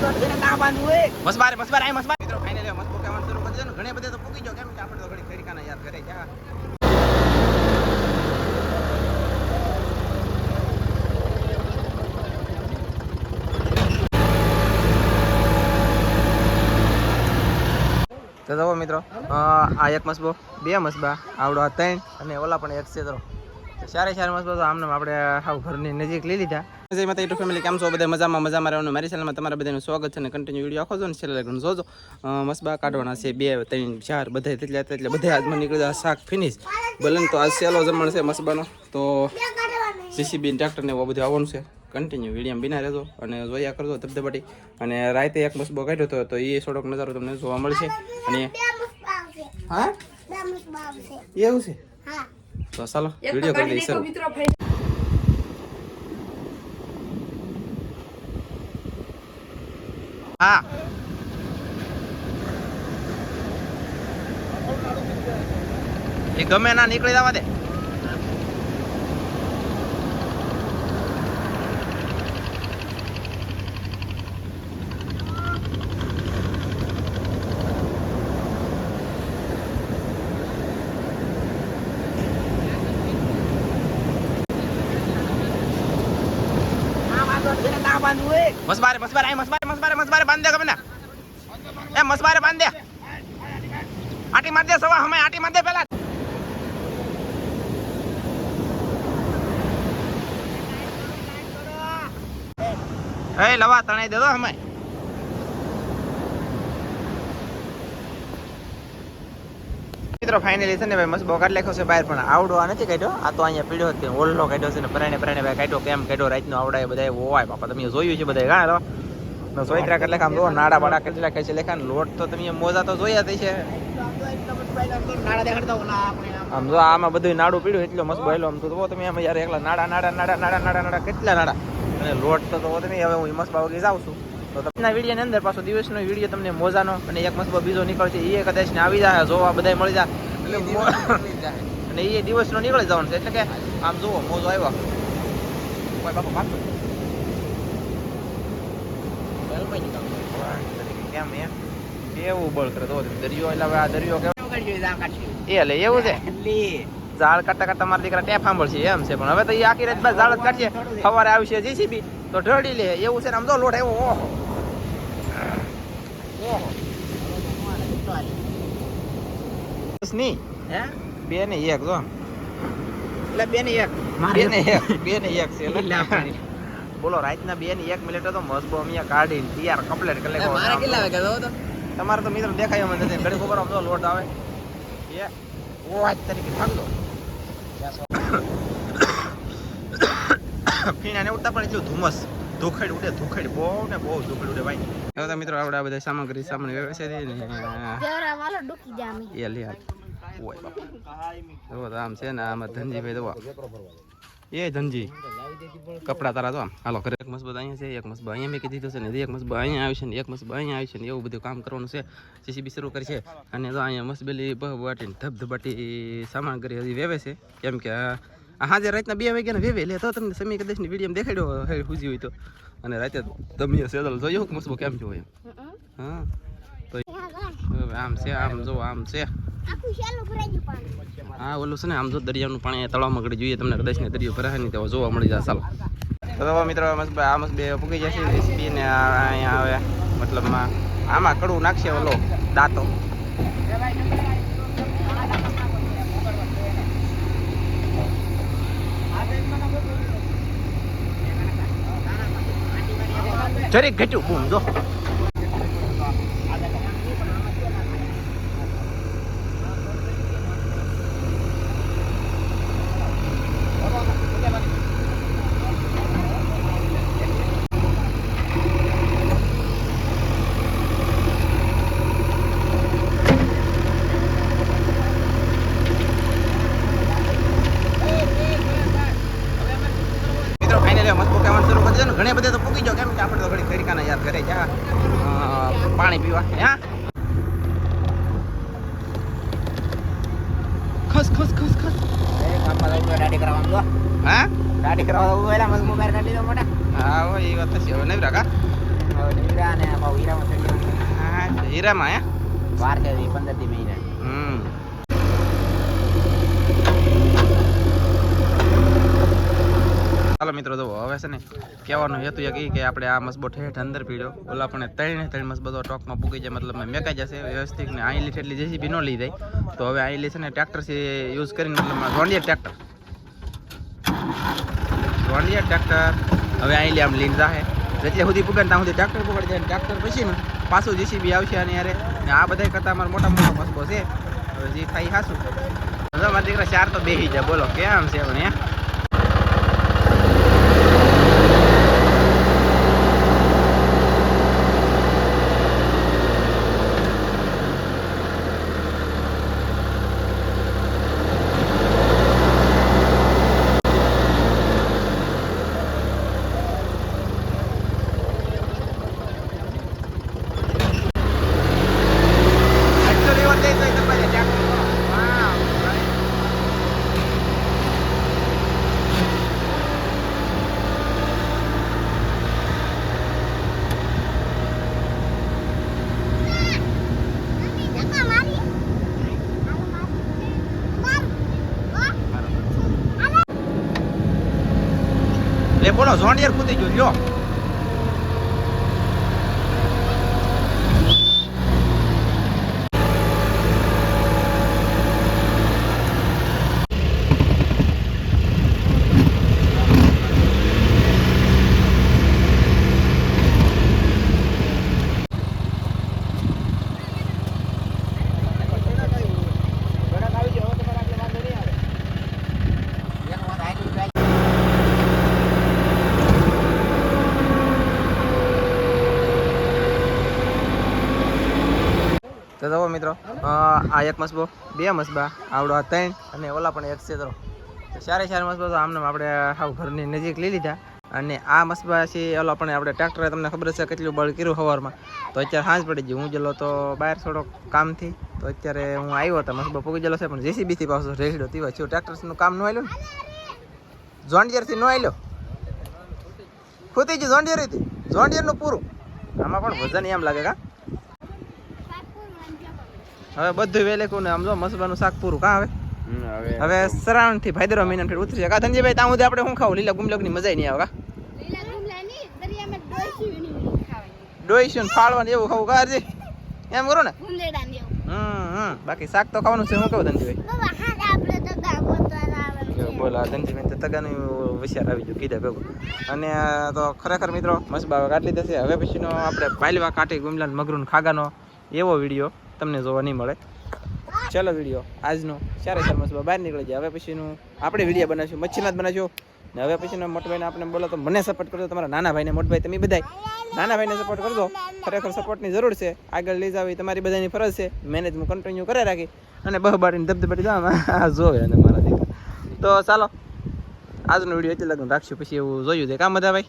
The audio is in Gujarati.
તો પૂકી યાદ કરે તો જુઓ મિત્રો આ એક મસબો, બે મસબા, આવડો આ ત્રણ અને ઓલા પણ એક છે તો સારા ચાર મસબો તો આમને આપણે સાવ ઘરની નજીક લઈ લીધા. જય માતા યુટ્યુબ ફેમિલી કેમ છો? બધા મજામાં મજામાં રહેવાનું મારી ચેનલમાં તમારા બધાનું સ્વાગત છે અને કન્ટિન્યુ વીડિયો આખો છો ને છેલ્લા લગ્ન જોજો. મસબા કાઢવાના છે બે ત્રણ ચાર બધા તેટલા તેટલા બધા હાથમાં નીકળી શાક ફિનિશ ભલે તો આ સેલો જમણ છે મસબાનો તો સીસીબી ટ્રેક્ટર ને એવું બધું આવવાનું છે. કન્ટિન્યુ વીડિયો બિના રહેજો અને જોયા કરજો ધબધબાટી. અને રાતે એક મસબો કાઢ્યો હતો તો એ થોડોક નજારો તમને જોવા મળશે. અને હા? એવું છે? તો ચાલો વીડિયો કરી દઈએ શરૂ હા એ ગમે ના નીકળી જવા દે મસબારે મસબારે આય મસબારે મસબારે મસબારે બાંધ ગમે એ મસબારે બાંધ. આટી માર સવા હમે આટી માર પેલા. એ લવા તણાઈ દે દો હમે. મિત્રો ફાઇનલી છે ને ભાઈ, મસ્ત બોકાટ લેખો છે બહાર, પણ આવડો આ નથી કાઢ્યો. આ તો અહીંયા પીડ્યો હતો ઓલ્લો કાઢ્યો છે ને, પરાણે પરાણે ભાઈ કાઢ્યો, કેમ કાઢ્યો, રાતનો આવડાય બધા ઓવાય બાપા, તમે જોયું છે બધા ઘણા તો સોયત્રા કેટલે આમ જો નાડા બાડા કેટલા કહે છે લેખા લોટ તો તમે મોજા તો જોયા થઈ છે આમ જો આમાં બધું નાડું પીડ્યું, એટલો મસ્ત બોયલો આમ તો તમે આમ યાર એકલા નાડા નાડા નાડા નાડા નાડા નાડા, કેટલા નાડા? અને લોટ તો તો તમે, હવે હું મસ્ત બાવગી જાઉં છું. તો તમને વિડીયોની અંદર પાછો દિવસનો વીડિયો તમને મોજાનો અને એક મસ્ત બીજો નીકળશે એ કદાચ ને આવી જાય, જોવા બધા મળી જાય. એટલે અને એ દિવસનો નીકળી જવાનું છે, એટલે કે આમ જુઓ, મોજો આવ્યો. ઓય બાપા ભાગતો કેમ એમ કેવું બળ તો દરિયો એટલે આ દરિયો કેવો? એ એટલે એવું છે? ઝાડ કાઢતા કાઢતા મારા દીકરા ટેપ સાંભળશે એમ છે. પણ હવે તો એ આખી રાત ઝાડ જ કાઢશે સવારે આવશે જીસીબી તો ઢળી લે. એવું છે ને આમ તો લોટ આવ્યો ઓહો. ઓહો. બસ હે? બે ને એક જો. એટલે બે ને એક બે ને એક બે ને એક છે બોલો રાતના બે ની એક મિનિટ તો મસ્ત અહીંયા કાઢી તૈયાર કમ્પ્લેટ કરી લેવો. તમારે તો મિત્રો દેખાય એમ નથી. ઘડી ખબર આમ તો લોટ આવે. એ ઓ આજ તરીકે ભાગલો. ફીણા ને ઉડતા પણ એટલું ધુમ્મસ ધુખડ ઉડે ધુખડ બહુ ને બહુ ધુખડ ઉડે ભાઈ. હવે તો મિત્રો આપણે આ બધા સામગ્રી સામાન વ્યવસાય ને એ લે ઓય બાપા. તો આમ છે ને આમાં ધનજીભાઈ દવા એ ધનજી. કપડા તારા તો હાલો ઘરે એક મસ્બત અહીંયા છે એક મસ્બત અહીંયા મેં કીધું છે ને એક મસ્બત અહીંયા આવશે ને એક મસ્બત અહીંયા આવશે ને એવું બધું કામ કરવાનું છે. સીસીબી શરૂ કરી છે. અને તો અહીંયા મસ્બેલી બહવાટીને ધબધબાટી સામગ્રી હજી વેવે છે. કેમ કે હાજે રાતના બે વાગ્યાના વેવે લે તો તમને સમી કદેશની વીડિયો દેખાડ્યો હુજી હોય તો. અને રાતે તમે સેદલ જોયો મસ્બો કેમ જોયો હા. તો આમ છે આમ જો આમ છે. હા, ઓલું છે ને, આમ જો દરિયાનું પાણી તળાવમાં ગળી જોઈએ, તમને કદાચ ને દરિયો ભરાય નહીં તો જોવા મળી જાય, ચાલો. તો મિત્રો મસ્ત આ મસ્ત બે પૂકી જશે રેસીપી ને અહીંયા આવે મતલબમાં આમાં કડવું નાખશે ઓલો દાંતો. જરીક ઘટ્યું, બૂમ, જો મિત્રો ફાઇનલી મસ્ત પોકેમોન શરૂ કરી દીધું ને ઘણે બધે તો પૂકી ગયો કેમ કે આપણે તો ઘડી છે હા પાણી પીવા. હા? ખસ ખસ ખસ ખસ. હા? દાઢી કરવા ઉભેલા મસ્ત મોબાઈલ કાઢી દો મોટા હા હોય એ વાત છે. હવે નહીં હવે નીકળ્યા ને હીરામાં. હા હીરામાં હે? વાર કે પંદરથી મહિના હમ ચાલો મિત્રો જો હવે છે ને કહેવાનું હેતુ એક કે આપણે આ મસબો ઠેઠ અંદર પીડ્યો. ઓલા પણ ત્રણે ત્રણ મસબતો ટોકમાં પૂકી જાય, મતલબ મેકાઈ જશે, વ્યવસ્થિત ને લીટ એટલી જેસીબી ન લઈ જાય. તો હવે અહીં લી છે ને ટ્રેક્ટરથી યુઝ કરીને, મતલબ જોન્ડિયર ટ્રેક્ટર. John Deere tractor. હવે આઈ લે આમ લીન જાહે. જેટલે સુધી પૂગે ત્યાં સુધી ટ્રેક્ટર પકડી જાય ટ્રેક્ટર પછી ને પાછું જેસીબી આવશે અને યારે આ બધા કરતા અમારા મોટા મોટા મસબો છે. હવે જે થાય હાસું દીકરા, ચાર તો બેસી જાય બોલો, કેમ છે, પણ હે? લે બોલો ઝોન્ડિયર કૂદી ગયો લ્યો એક વાર આટલું જાય. જુઓ મિત્રો આ એક મસબો, બે મસબા, આવડો આ ત્રણ, અને ઓલા પણ એક છે તો ચારે ચાર મસબા તો આમને આપણે સાવ ઘરની નજીક લઈ લીધા. અને આ મસબા છે, ઓલા પણ આપણે ટ્રેક્ટરે તમને ખબર છે કેટલું બળ કર્યું સવારમાં તો અત્યારે સાંજ પડી ગઈ, હું ગયેલો તો બહાર થોડો કામથી. તો અત્યારે હું આવ્યો હતો મસબો પૂગી ગયેલો છે, પણ જેસીબીથી પાછો રેડ્યો, તીવા છું ટ્રેક્ટર્સનું કામ ન આવ્યું ને? જોંડિયરથી ન આવ્યો ખૂતી ગયું હતી જોંડિયરનું પૂરું? આમાં પણ વજન એમ લાગે કા? હવે બધું વેલેકું ને આમ જો મસબાનું શાક પૂરું કા હવે? હવે સરાણથી ભાદરો મહિના ફેર ઉતરી જાય. કા ધનજીભાઈ ત્યાં સુધી આપણે શું ખાવું? લીલા ગુમલકની મજા નહીં આવે કા? લીલા ગુમલાની દરિયામાં ડોસી વીણી ખાવાની. ડોઈશું ને ફાળવાનું એવું ખાવું કા હરજી? એમ કરો ને? હમ હમ. બાકી શાક તો ખાવાનું છે હું કહું ધનજીભાઈ? બાબા હાથ આપણે તો ગામોતર આવે છે. બોલા ધનજીભાઈ તો તગાનું વિચાર આવી ગયો કીધા ભેગું. અને તો ખરેખર મિત્રો મસબા કાઢી લીધા છે. હવે પછીનો આપણે પાલવા કાંઠી ગુમલા મગરૂન ખાગાનો એવો વીડિયો. તમને જોવા નહીં મળે. ચાલો વીડિયો આજનો ચારે ચાર મસબા બહાર નીકળી જાય હવે પછીનું આપણે વીડિયો બનાવીશું મચ્છીના જ બનાવીશું. ને હવે પછીનો મોટભાઈને આપણે બોલો તો મને સપોર્ટ કરજો, તમારા નાના ભાઈને મોટભાઈ, તમે બધાય નાના ભાઈને સપોર્ટ કરજો. ખરેખર સપોર્ટની જરૂર છે. આગળ લઈ જાવ તમારી બધાની ફરજ છે. મહેનત હું કન્ટિન્યુ કરે રાખી. અને બહબાટીને ધબધબાટી જાવ જોવે અને મારા તો ચાલો, આજનો વીડિયો એટલે લગ્ન રાખશું. પછી એવું જોયું છે. કામ બધા ભાઈ?